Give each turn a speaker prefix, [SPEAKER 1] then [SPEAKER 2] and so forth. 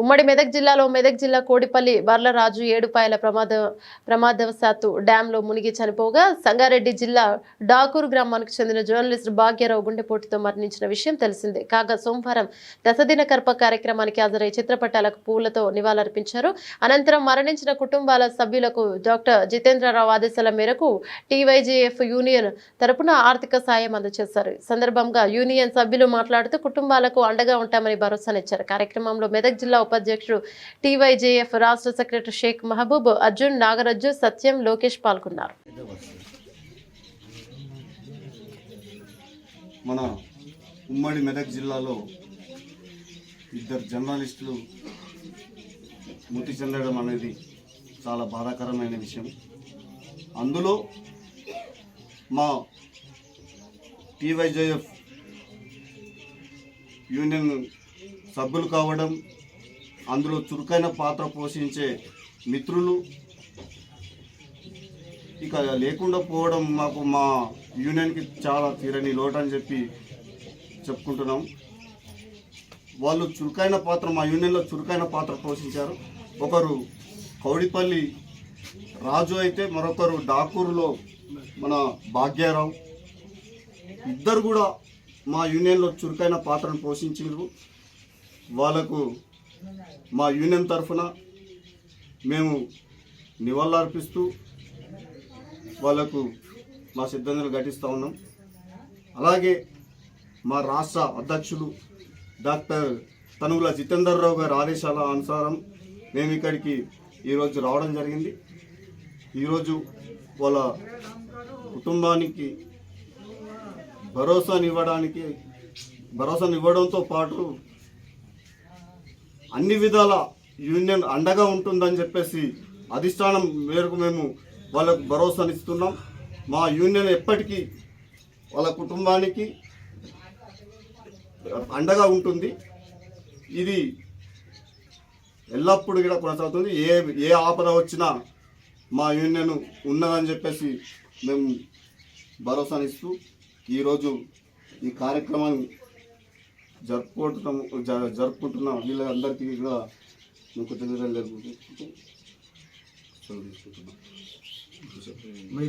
[SPEAKER 1] ఉమ్మడి మెదక్ జిల్లాలో మెదక్ జిల్లా కోడిపల్లి బర్లరాజు ఏడుపాయల ప్రమాద ప్రమాదవశాత్తు డ్యాంలో మునిగి చనిపోగా సంగారెడ్డి జిల్లా డాకూరు గ్రామానికి చెందిన జర్నలిస్ట్ భాగ్యరావు గుండెపోటుతో మరణించిన విషయం తెలిసిందే. కాగా సోమవారం దశదిన కర్ప కార్యక్రమానికి హాజరై చిత్రపటాలకు పూలతో నివాళులర్పించారు. అనంతరం మరణించిన కుటుంబాల సభ్యులకు డాక్టర్ జితేంద్రరావు ఆదేశాల మేరకు టీవైజీఎఫ్ యూనియన్ తరపున ఆర్థిక సాయం అందజేశారు. ఈ సందర్భంగా యూనియన్ సభ్యులు మాట్లాడుతూ కుటుంబాలకు అండగా ఉంటామని భరోసానిచ్చారు. కార్యక్రమంలో మెదక్ జిల్లా ఉపాధ్యక్షుడు టీవైజేఎఫ్ రాష్ట్ర సెక్రటరీ షేక్ మహబూబ్ అర్జున్ నాగరాజు సత్యం లోకేష్ పాల్గొన్నారు.
[SPEAKER 2] మన ఉమ్మడి మెదక్ జిల్లాలో ఇద్దరు జర్నలిస్టులు మృతి చెందడం అనేది చాలా బాధాకరమైన విషయం. అందులో మా టీవైజేఎఫ్ యూనియన్ సభ్యులు కావడం అందులో చురుకైన పాత్ర పోషించే మిత్రులు. ఇక లేకుండా పోవడం మాకు మా యూనియన్కి చాలా తీరని లోటు అని చెప్పి చెప్పుకుంటున్నాం. వాళ్ళు చురుకైన పాత్ర మా యూనియన్లో చురుకైన పాత్ర పోషించారు. ఒకరు కౌడిపల్లి రాజు అయితే మరొకరు డాకూరులో మన భాగ్యారావు. ఇద్దరు కూడా మా యూనియన్లో చురుకైన పాత్రను పోషించారు వాళ్ళకు మా యూనియన్ తరఫున మేము నివాళులర్పిస్తూ వాళ్ళకు మా సిద్ధాంతాలు ఘటిస్తూ ఉన్నాం. అలాగే మా రాష్ట్ర అధ్యక్షులు డాక్టర్ తనుగుల జితేందర్ రావు గారి ఆదేశాల అనుసారం మేము ఇక్కడికి ఈరోజు రావడం జరిగింది. ఈరోజు వాళ్ళ కుటుంబానికి భరోసానివ్వడానికి భరోసానివ్వడంతో పాటు అన్ని విధాల యూనియన్ అండగా ఉంటుందని చెప్పేసి అధిష్టానం మేరకు మేము వాళ్ళకు భరోసానిస్తున్నాం మా యూనియన్ ఎప్పటికీ వాళ్ళ కుటుంబానికి అండగా ఉంటుంది. ఇది ఎల్లప్పుడూ కూడా కొనసాగుతుంది. ఏ ఏ ఆపద వచ్చినా మా యూనియన్ ఉన్నదని చెప్పేసి మేము భరోసానిస్తూ ఈరోజు ఈ కార్యక్రమాన్ని జరుపుకుంటున్నాం జరుపుకుంటున్నాం. వీళ్ళందరికీ కూడా మేము కృతజ్ఞతలు తెలుపుకుంటూ